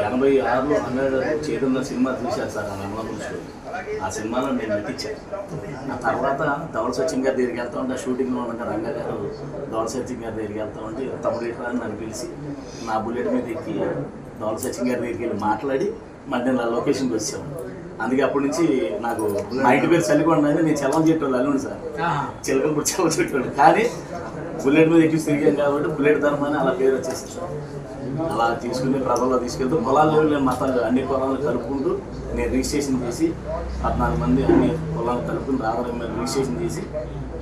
ఎనభై ఆరులో హండ్రెడ్ చేరున్న సినిమా చూశాను సార్ ఆ నమ్మకం స్టోరీ ఆ సినిమాలో నేను నటించాను ఆ తర్వాత ధవళ సచిన్ గారి దగ్గరికి వెళ్తా ఉంటే షూటింగ్లో ఉన్న రంగ గారు ధవళ సచిన్ గారి దగ్గరికి వెళ్తా ఉంటే తమ్ముడు అని నన్ను పిలిచి నా బుల్లెట్ మీద ఎక్కి ధవళ సచిన్ గారి దగ్గరికి వెళ్ళి మాట్లాడి మధ్య నా లొకేషన్కి వచ్చాము. అందుకే అప్పటి నుంచి నాకు మా ఇంటి పేరు చల్లికొండ అని నేను చల్లం చెప్పేవాళ్ళు అల్లుండి సార్. చిలకలు చెప్పేవాడు కానీ బుల్లెట్ మీద ఎక్కి తిరిగాను కాబట్టి బుల్లెట్ ధర్మ అని అలా పేరు వచ్చేసింది. అలా తీసుకుని ప్రభల్లో తీసుకెళ్తూ పొలాలు లేవు లేని మతాలు అన్ని పొలాలు కలుపుకుంటూ నేను రిజిస్ట్రేషన్ చేసి పద్నాలుగు మంది అన్ని పొలాలు కలుపుకుని రావడం మీద రిజిస్ట్రేషన్ చేసి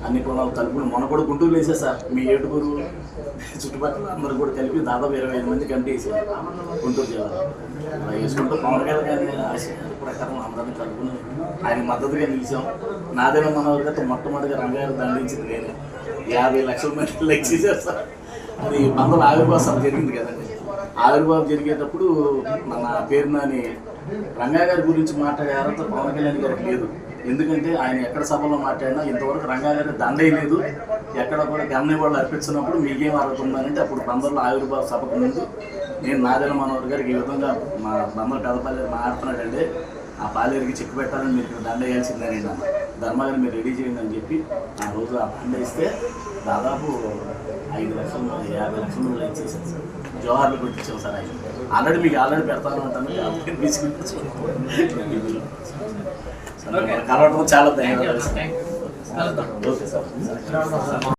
అన్ని పొలాలు కలుపుకుని మొన్న కూడా గుంటూరు వేసే సార్. మీ ఏడుగురు చుట్టుపక్కల అందరూ కూడా కలిపి దాదాపు ఇరవై ఐదు మంది కమిటీ వేసారు గుంటూరు జిల్లాలో. అలా వేసుకుంటూ పవన్ కళ్యాణ్ ఆశ ప్రకారం అందరినీ కలుపుకుని ఆయన మద్దతుగా నిలిచాం. నాదేనా మనోహర్ గారితో మొట్టమొదటిగా రంగారు దండించింది నేను. యాభై లక్షల మంది లెక్క చేశారు సార్. అది మందల ఆవిర్భావం జరిగింది కదండి. ఆవిర్భావం జరిగేటప్పుడు మన పేరు నాని రంగా గారి గురించి మాట్లాడే అర్హత పవన్ కళ్యాణ్ గారికి లేదు. ఎందుకంటే ఆయన ఎక్కడ సభలో మాట్లాడినా ఇంతవరకు రంగా గారి దండే లేదు. ఎక్కడ కూడా గమని వాళ్ళు అర్పించినప్పుడు మీకేం అర్హత ఉందంటే అప్పుడు బందర్లో ఆవిర్భావ సభకు ముందు నేను నాదెల మనోహర్ గారికి ఈ విధంగా మా బందర్ పెదపల్లి మాట్లాడుతున్నాడంటే ఆ పాలేరికి చెక్కు పెట్టాలని మీరు దండ వేయాల్సిందేనండి అన్న ధర్మగారిని మీరు రెడీ చేయండి అని చెప్పి ఆ రోజు ఆ దండ ఇస్తే దాదాపు ఐదు లక్షలు యాభై లక్షలు ఇచ్చేసాను సార్ జవహర్లు కొట్టించాం సార్ ఆయన. ఆల్రెడీ మీకు ఆల్రెడీ పెడతాను అంటాను కాబట్టి తీసుకుని కలవడం చాలా ధన్యవాదాలు ఓకే సార్.